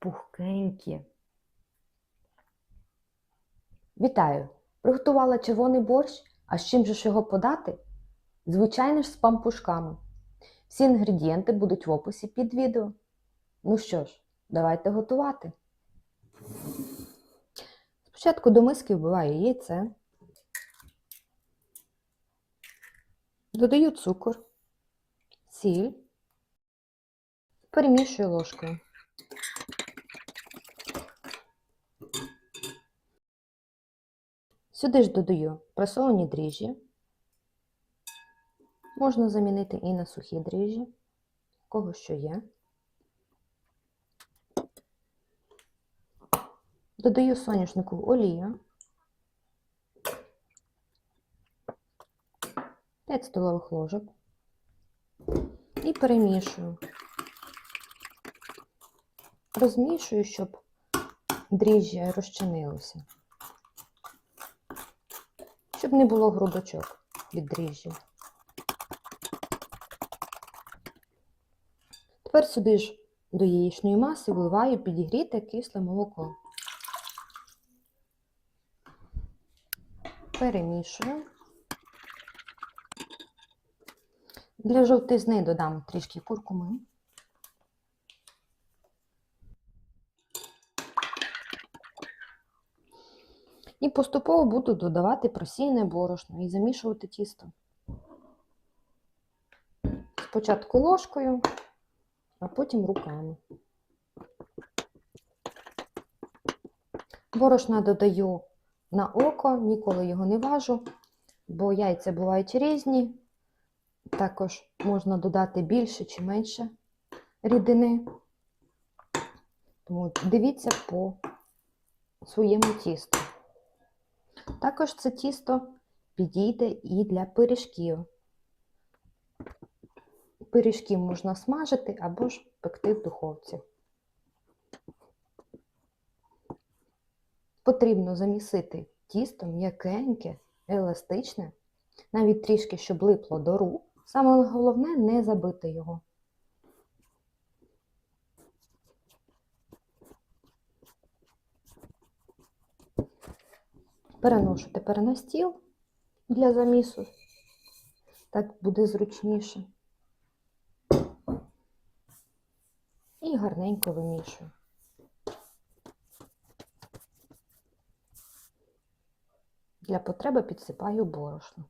пухкенькі. Вітаю! Приготувала червоний борщ, а з чим же ж його подати? Звичайно ж з пампушками. Всі інгредієнти будуть в описі під відео. Ну що ж, давайте готувати. Спочатку до миски вбиваю яйце. Додаю цукор, сіль, перемішую ложкою. Сюди ж додаю пресовані дріжджі. Можна замінити і на сухі дріжджі, кого що є. Додаю соняшникову олію. 5 столових ложок і перемішую. Розмішую, щоб дріжджі розчинилися. Щоб не було грудочок від дріжджів. Тепер сюди ж до яєчної маси вливаю підігріте кисле молоко. Перемішую. Для жовтизни додам трішки куркуми. І поступово буду додавати просійне борошно і замішувати тісто. Спочатку ложкою, а потім руками. Борошна додаю на око, ніколи його не важу, бо яйця бувають різні. Також можна додати більше чи менше рідини. Тому дивіться по своєму тісту. Також це тісто підійде і для пиріжків. Пиріжки можна смажити або ж пекти в духовці. Потрібно замісити тісто м'якеньке, еластичне, навіть трішки, щоб липло до рук. Саме головне не забити його. Переношу тепер на стіл для замісу. Так буде зручніше. І гарненько вимішую. Для потреби підсипаю борошно.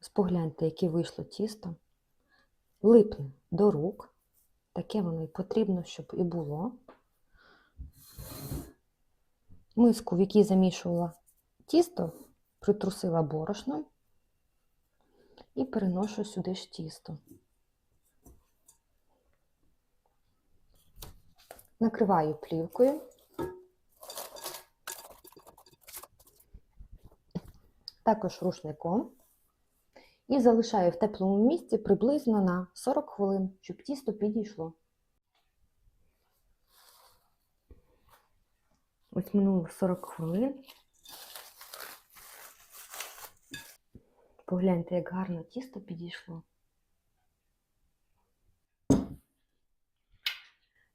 Спогляньте, яке вийшло тісто. Липне до рук. Таке воно і потрібно, щоб і було. Миску, в якій замішувала тісто, притрусила борошном і переношу сюди ж тісто. Накриваю плівкою. Також рушником. І залишаю в теплому місці приблизно на 40 хвилин, щоб тісто підійшло. Ось минуло 40 хвилин. Погляньте, як гарно тісто підійшло.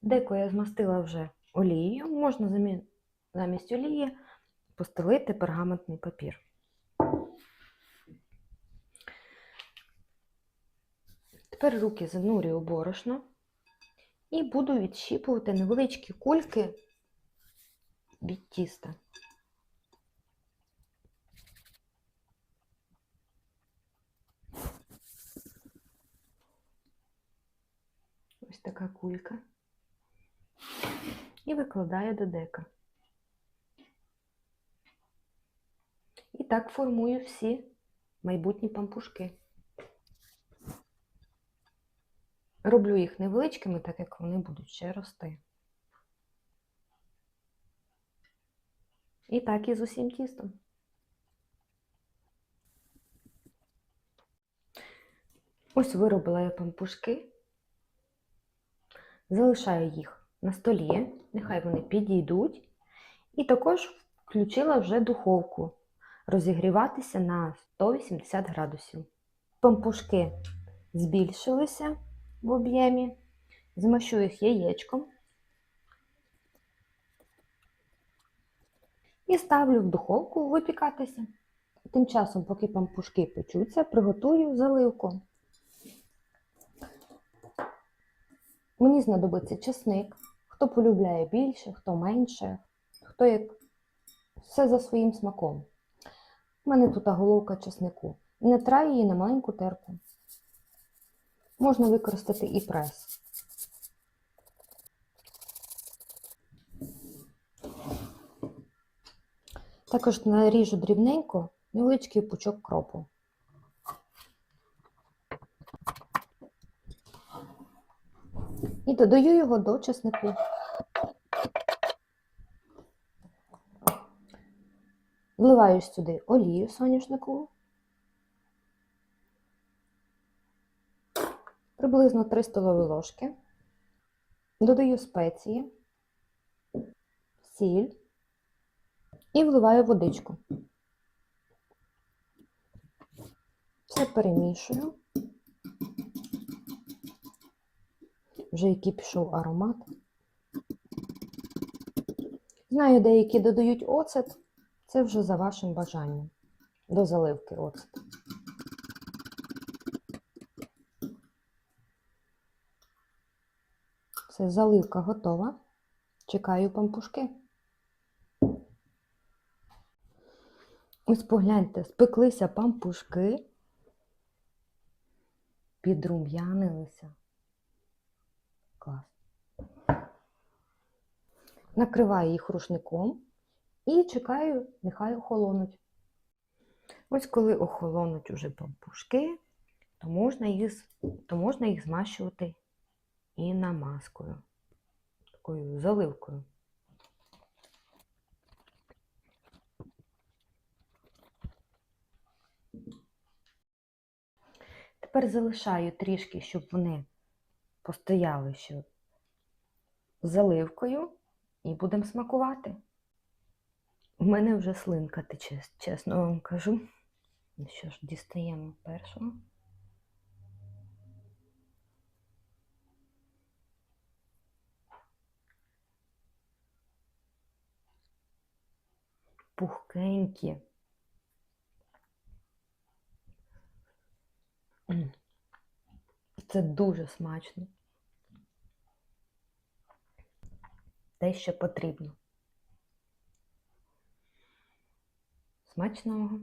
Деко я змастила вже олією, можна замі- замість олії постелити пергаментний папір. Тепер руки занурюю борошно і буду відщіпувати невеличкі кульки від тіста. Ось така кулька. І викладаю до дека. І так формую всі майбутні пампушки. Роблю їх невеличкими, так як вони будуть ще рости. І так і з усім тістом. Ось виробила я пампушки. Залишаю їх на столі, нехай вони підійдуть. І також включила вже духовку розігріватися на 180 градусів. Пампушки збільшилися в об'ємі, змащу їх яєчком і ставлю в духовку випікатися. Тим часом, поки пампушки печуться, приготую заливку. Мені знадобиться чесник, хто полюбляє більше, хто менше, хто як все за своїм смаком. У мене тут головка чеснику. Не трай її на маленьку терку. Можна використати і прес. Також наріжу дрібненько невеличкий пучок кропу. І додаю його до чеснику. Вливаю сюди олію соняшникову. Приблизно 3 столові ложки. Додаю спеції, сіль і вливаю водичку. Все перемішую. Вже який пішов аромат. Знаю, деякі додають оцет. Це вже за вашим бажанням. До заливки оцет. Все, заливка готова. Чекаю пампушки. Ось погляньте, спеклися пампушки, підрум'янилися. Клас. Накриваю їх рушником і чекаю, нехай охолонуть. Ось коли охолонуть уже пампушки, то можна їх, то можна їх змащувати і намазкою, такою заливкою. Тепер залишаю трішки, щоб вони постояли ще заливкою і будемо смакувати. У мене вже слинка тече, чесно вам кажу. Ну що ж, дістаємо першого. Пухкенькі. Це дуже смачно. Те, що потрібно. Смачного!